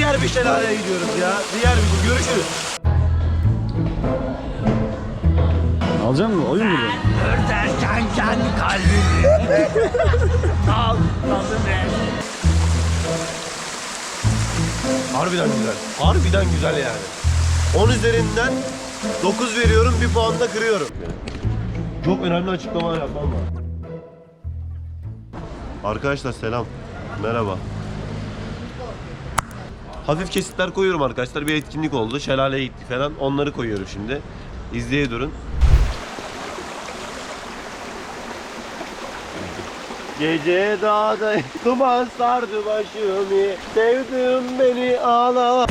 Diğer bir şelaleye gidiyoruz ya. Diğer bir görüşürüz. Alacak mısın? Oyun mu? bu? Derken kendi kalbimi. Al, Harbiden güzel. Harbiden güzel yani. 10 üzerinden 9 veriyorum, bir puan da kırıyorum. Çok önemli açıklamalar yapmam lazım. Arkadaşlar selam. Merhaba. Hafif kesitler koyuyorum arkadaşlar. Bir etkinlik oldu. Şelaleye gittik falan. Onları koyuyorum şimdi. İzleye durun. Gece dağda duman sardı başımı Sevdim beni ağla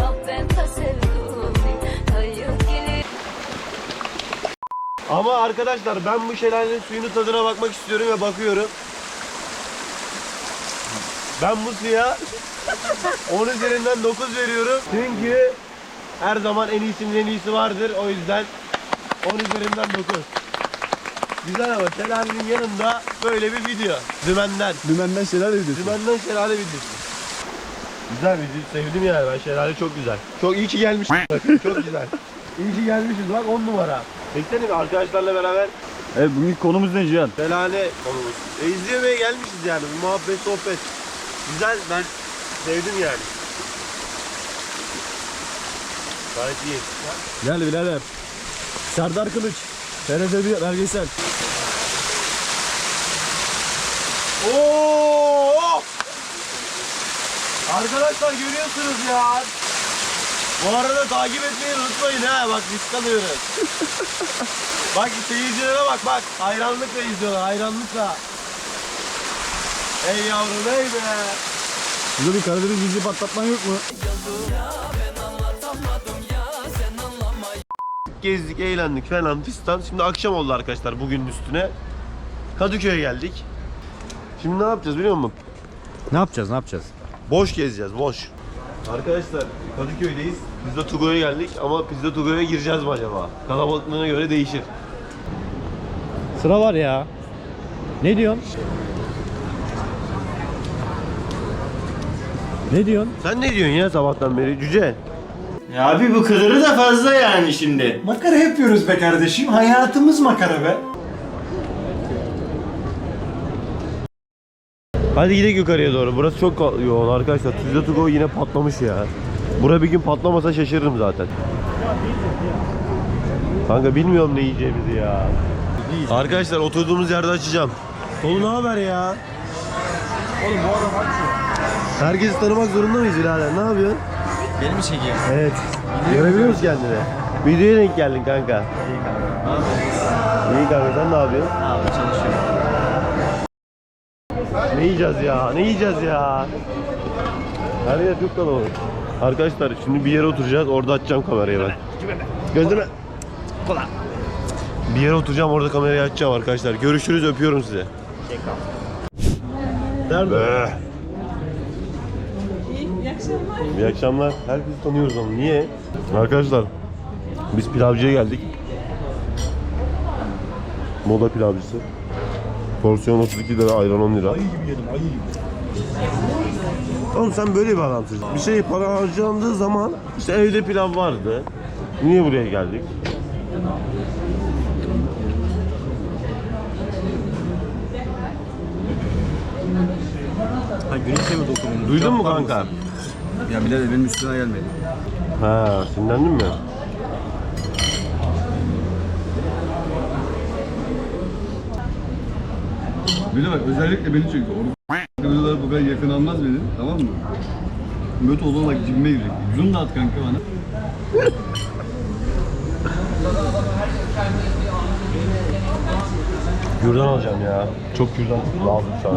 Ama arkadaşlar ben bu şelalenin suyunun tadına bakmak istiyorum ve bakıyorum Ben bu suya 10 üzerinden 9 veriyorum Çünkü her zaman en iyisinin en iyisi vardır o yüzden 10 üzerinden 9 Güzel ama şelalenin yanında böyle bir video Dümenden Dümenden şeyler ediyorsun. Dümenden şelale videosu. Güzel video sevdim yani ben şelale çok güzel. Çok iyi ki gelmiş. çok güzel. İyi ki gelmişiz bak 10 numara. Beklene arkadaşlarla beraber Evet bugünkü konumuz ne Cihan? şelale konumuz. E, izlemeye gelmişiz yani bir muhabbet sohbet. Güzel ben sevdim yani. Gayet iyi. Gel birader. Serdar Kılıç. TRT bir belgesel. Oo! Arkadaşlar görüyorsunuz ya. Bu arada takip etmeyi unutmayın ha. Bak risk alıyoruz. bak seyircilere bak bak. Hayranlıkla izliyorlar hayranlıkla. Ey yavrum ey be. Burada bir Karadeniz müziği patlatman yok mu? Gezdik, eğlendik falan fistan. Şimdi akşam oldu arkadaşlar bugünün üstüne. Kadıköy'e geldik. Şimdi ne yapacağız biliyor musun? Ne yapacağız ne yapacağız? Boş gezeceğiz, boş. Arkadaşlar Kadıköy'deyiz. Pizza Tugo'ya geldik ama Pizza Tugo'ya gireceğiz mi acaba? Kalabalıklığına göre değişir. Sıra var ya. Ne diyorsun? Ne diyorsun? Sen ne diyorsun ya sabahtan beri cüce? Ya abi bu kadarı da fazla yani şimdi. Makara yapıyoruz be kardeşim. Hayatımız makara be. Hadi gidelim yukarıya doğru. Burası çok yoğun arkadaşlar. Pizza Tugo yine patlamış ya. Bura bir gün patlamasa şaşırırım zaten. Kanka bilmiyorum ne yiyeceğimizi ya. Arkadaşlar oturduğumuz yerde açacağım. Tolu ne haber ya? Oğlum bu adam açıyor. Herkesi tanımak zorunda mıyız birader? Ne yapıyorsun? Beni mi çekiyorsun? Evet. Görebiliyor musun kendini? Videoya denk geldin kanka. İyi kanka sen ne yapıyorsun? Abi çalışıyorum. Ne yiyeceğiz ya? Ne yiyeceğiz ya? Her yer çok kalabalık. Arkadaşlar şimdi bir yere oturacağız. Orada açacağım kamerayı ben. Gözüme. Kola. Bir yere oturacağım orada kamerayı açacağım arkadaşlar. Görüşürüz öpüyorum size. Nerede? İyi akşamlar. İyi akşamlar. Herkesi tanıyoruz onu. Niye? Arkadaşlar biz pilavcıya geldik. Moda pilavcısı. Porsiyon 32 lira, ayran 10 lira. Oğlum sen böyle bir adamsın. Bir şey para harcandığı zaman işte evde pilav vardı. Niye buraya geldik? Ha güneşe mi dokundun? Duydun mu kanka? Ya birader benim üstüne gelmedi. Ha, sinirlendin mi? Bir de bak özellikle beni çekiyor. Onu videolar bu kadar yakın almaz beni tamam mı? Möt olduğuna bak cibime girecek. Zoom da at kanka bana. Gürdan alacağım ya. Çok gürdan lazım şu an.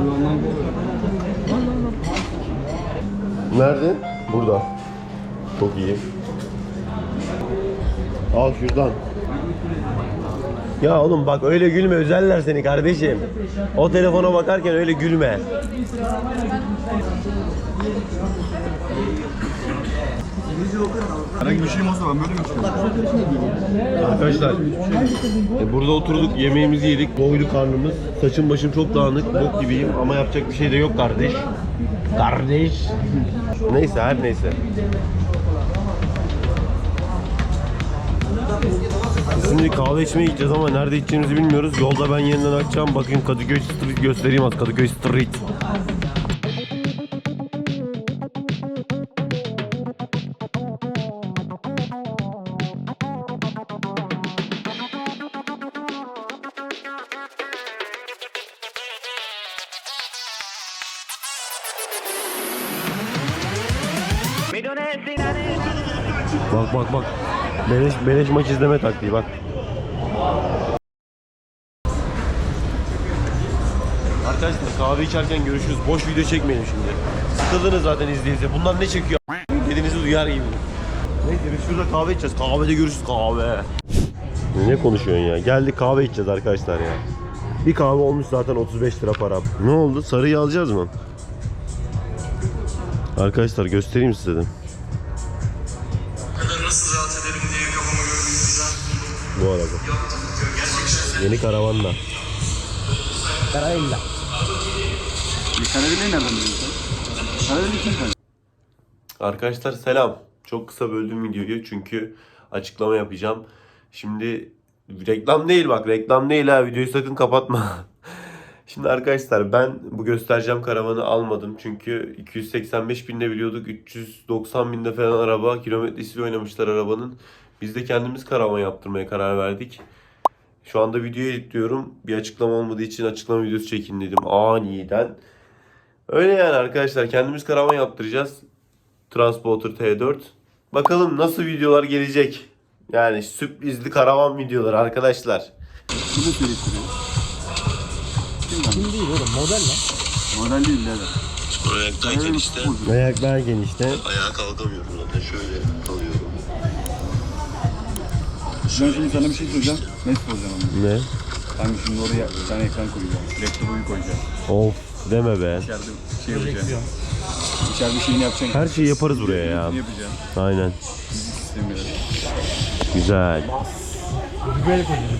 Nerede? Burada. Çok iyi. Al şuradan. Ya oğlum bak öyle gülme özeller seni kardeşim. O telefona bakarken öyle gülme. Çıkıyorum? Arkadaşlar e, burada oturduk yemeğimizi yedik doydu karnımız saçım başım çok dağınık bok gibiyim ama yapacak bir şey de yok kardeş Kardeş. Neyse her neyse. Şimdi kahve içmeye gideceğiz ama nerede içeceğimizi bilmiyoruz. Yolda ben yeniden akacağım. Bakın Kadıköy Street göstereyim az. Kadıköy Street. Bak bak bak. Beleş, beleş maç izleme taktiği bak. Arkadaşlar kahve içerken görüşürüz. Boş video çekmeyelim şimdi. Sıkıldınız zaten izleyince. Bunlar ne çekiyor? Dediğinizi duyar gibi. Neyse biz şurada kahve içeceğiz. Kahvede görüşürüz kahve. Ne konuşuyorsun ya? Geldik kahve içeceğiz arkadaşlar ya. Bir kahve olmuş zaten 35 lira para. Ne oldu? Sarıyı alacağız mı? Arkadaşlar göstereyim size de. Bu arada. Yeni karavanla. Karayla. Karadeniz nereden biliyorsun? Karadeniz kim? Arkadaşlar selam. Çok kısa böldüm videoyu çünkü açıklama yapacağım. Şimdi reklam değil bak reklam değil ha videoyu sakın kapatma. Şimdi arkadaşlar ben bu göstereceğim karavanı almadım çünkü 285 binde biliyorduk 390 binde falan araba kilometresiyle oynamışlar arabanın. Biz de kendimiz karavan yaptırmaya karar verdik. Şu anda videoyu editliyorum. Bir açıklama olmadığı için açıklama videosu çekin dedim aniden. Öyle yani arkadaşlar kendimiz karavan yaptıracağız. Transporter T4. Bakalım nasıl videolar gelecek. Yani sürprizli karavan videoları arkadaşlar. Kimi Kim değil oğlum model lan. Model değil birader. Ayaktayken işte. Ayaklar genişte. Ayağa kalkamıyorum zaten şöyle. Ben şimdi sana bir şey söyleyeceğim. Ne soracağım ama? Ne? Kanka şimdi oraya bir tane ekran koyacağım. Laptopu koyacağım. Of deme be. İçeride şey yapacağım. İçeride şeyini yapacaksın. Her şeyi yaparız buraya ya. Ne yapacağım? Aynen. Sistemi. Güzel. Böyle koyacağım.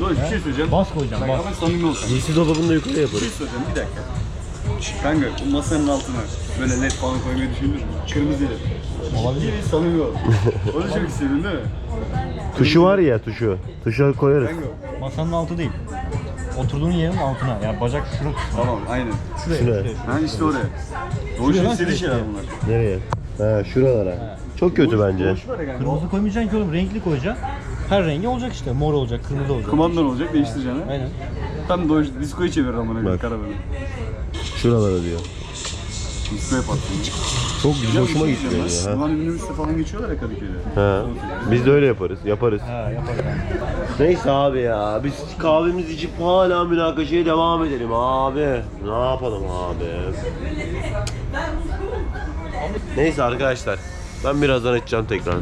Dur bir şey söyleyeceğim. Bas koyacağım Bak bas. ama samimi ol kanka. Giysi dolabını da yukarı Bir şey söyleyeceğim bir dakika. Kanka bu masanın altına böyle led falan koymayı düşündün mü? Kırmızı led. Olabilir. Bir samimi ol. Onu çok istedin değil mi? Tuşu var ya tuşu. Tuşa koyarız. Kanka Masanın altı değil. Oturduğun yerin altına. Yani bacak şurası. tamam aynen. Şuraya. Şuraya. şuraya. Ha işte oraya. Doğuşun Şuraya istediği şeyler bunlar. Nereye? Ha şuralara. Çok kötü bence. Doğuş var ya kanka. Kırmızı koymayacaksın ki oğlum renkli koyacaksın. Her rengi olacak işte. Mor olacak, kırmızı olacak. Kumandan olacak değiştireceksin ha. Aynen. Tam doğuş diskoyu çevir amına koyayım Bak. karavanı. Şuralara diyor. Diskoya patlıyor. Çok güzel bir hoşuma şey gitti ya. Bu hani minibüste falan geçiyorlar ya Kadıköy'de. Ha. Biz de öyle yaparız. Yaparız. Ha yaparız. Neyse abi ya. Biz kahvemizi içip hala münakaşaya devam edelim abi. Ne yapalım abi? Neyse arkadaşlar. Ben birazdan açacağım tekrar.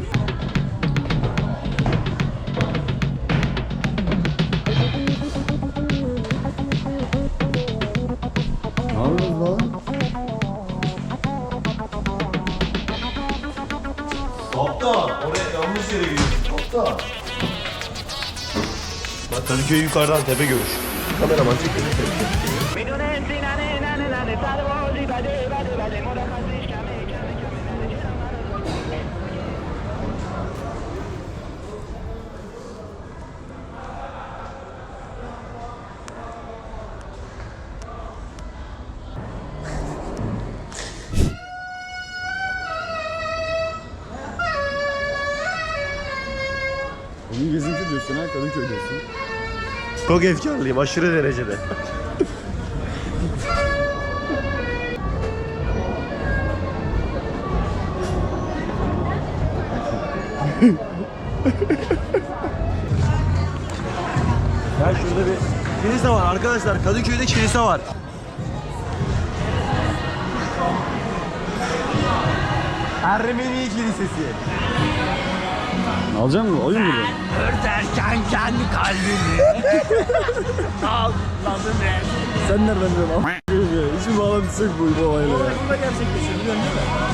Kaptan oraya yanlış yere gidiyorsun. Kaptan. Bak Kadıköy yukarıdan tepe görüş. Kameraman çekiyor. Gezinti diyorsun ha Kadıköy diyorsun. Çok efkarlıyım aşırı derecede. ya şurada bir kilise var arkadaşlar. Kadıköy'de kilise var. Ermeni Kilisesi. Alacak mısın? Oyun burada. Sen nereden biliyorsun? Hiçbir bağlantısı yok bu, bu olayla ya.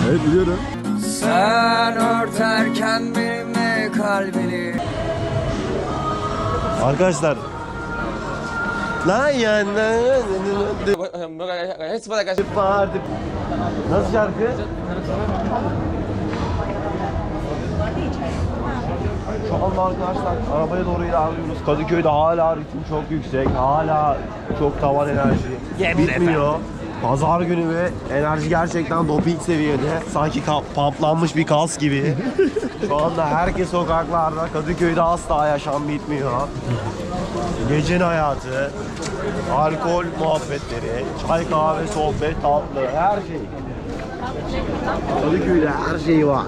Evet biliyorum. Sen örterken benimle kalbini Arkadaşlar Lan ya Parti. Nasıl şarkı? Şu anda arkadaşlar arabaya doğru ilerliyoruz. Kadıköy'de hala ritim çok yüksek. Hala çok tavan enerji. Bitmiyor. Pazar günü ve enerji gerçekten doping seviyede. Sanki pamplanmış bir kas gibi. Şu anda herkes sokaklarda. Kadıköy'de asla yaşam bitmiyor. Gecenin hayatı, alkol muhabbetleri, çay kahve sohbet tatlı her şey. Kadıköy'de her şey var.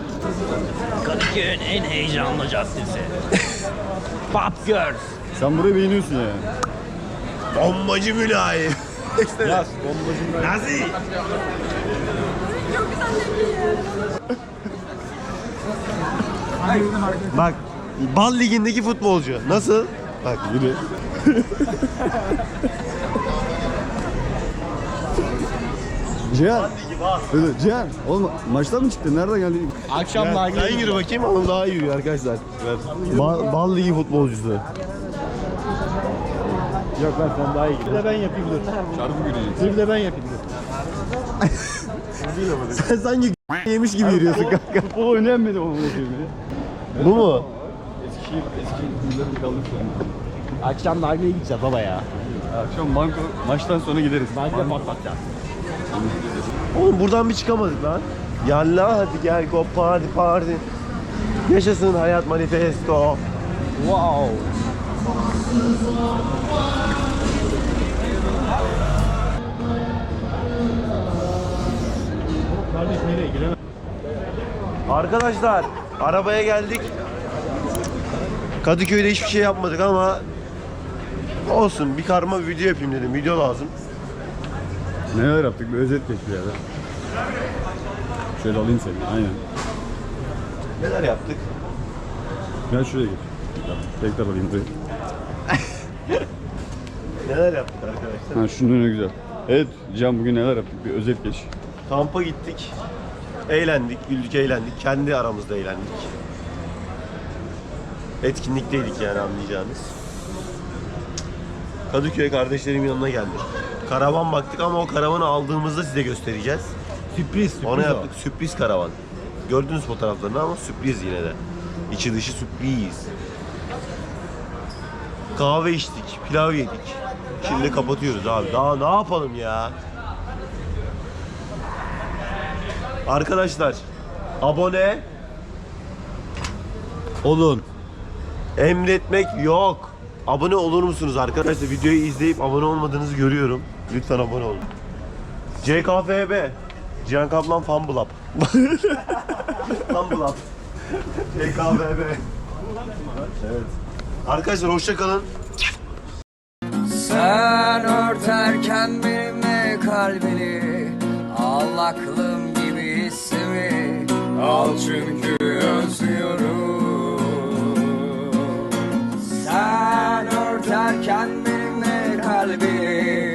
Kadıköy'ün en heyecanlı caddesi. Pop Girls. Sen burayı beğeniyorsun yani. Bombacı mülayim. Yaz bombacım. Nazi. Bak Bal ligindeki futbolcu. Nasıl? Bak Yürü. Cihan. Öyle, Cihan. Oğlum maçtan mı çıktın? Nereden geldin? Akşam daha Sen yürü bakayım oğlum daha iyi yürüyor arkadaşlar. Bal, bal ligi futbolcusu. Yok ben sen daha iyi. Bir de ben yapayım dur. Çarpı göreceksin. Bir de ben yapayım dur. Sen sanki yemiş gibi yürüyorsun kanka. Futbol oynayan beni oğlum. Bu mu? Eskişehir, Eskişehir kulüplerinde kaldık. Akşam daha gideceğiz baba ya. Akşam banko maçtan sonra gideriz. Banka patlatacağız. Oğlum buradan bir çıkamadık lan. Yalla hadi gel go party party. Yaşasın hayat manifesto. Wow. Arkadaşlar arabaya geldik. Kadıköy'de hiçbir şey yapmadık ama olsun bir karma video yapayım dedim. Video lazım. Neler yaptık? Bir özet geç bir yerden. Şöyle alayım seni. Aynen. Neler yaptık? Gel şuraya geç. Tekrar alayım burayı. Neler yaptık arkadaşlar? Ha şunun ne güzel. Evet Can bugün neler yaptık? Bir özet geç. Kampa gittik. Eğlendik, güldük, eğlendik. Kendi aramızda eğlendik. Etkinlikteydik yani anlayacağınız. Kadıköy kardeşlerimin yanına geldik. Karavan baktık ama o karavanı aldığımızda size göstereceğiz. Sürpriz sürpriz Onu o. yaptık. Sürpriz karavan. Gördünüz fotoğraflarını ama sürpriz yine de. İçi dışı sürpriz. Kahve içtik, pilav yedik. Şimdi kapatıyoruz abi. Daha ne yapalım ya? Arkadaşlar, abone Olun. emretmek yok. Abone olur musunuz arkadaşlar? Videoyu izleyip abone olmadığınızı görüyorum. Lütfen abone olun. CKFB. Cihan Kaplan Fan Club. Fan Club. CKFB. Evet. Arkadaşlar hoşça kalın. Sen örterken benimle kalbini Al aklım gibi hissimi Al çünkü özlüyorum Sen örterken benimle kalbini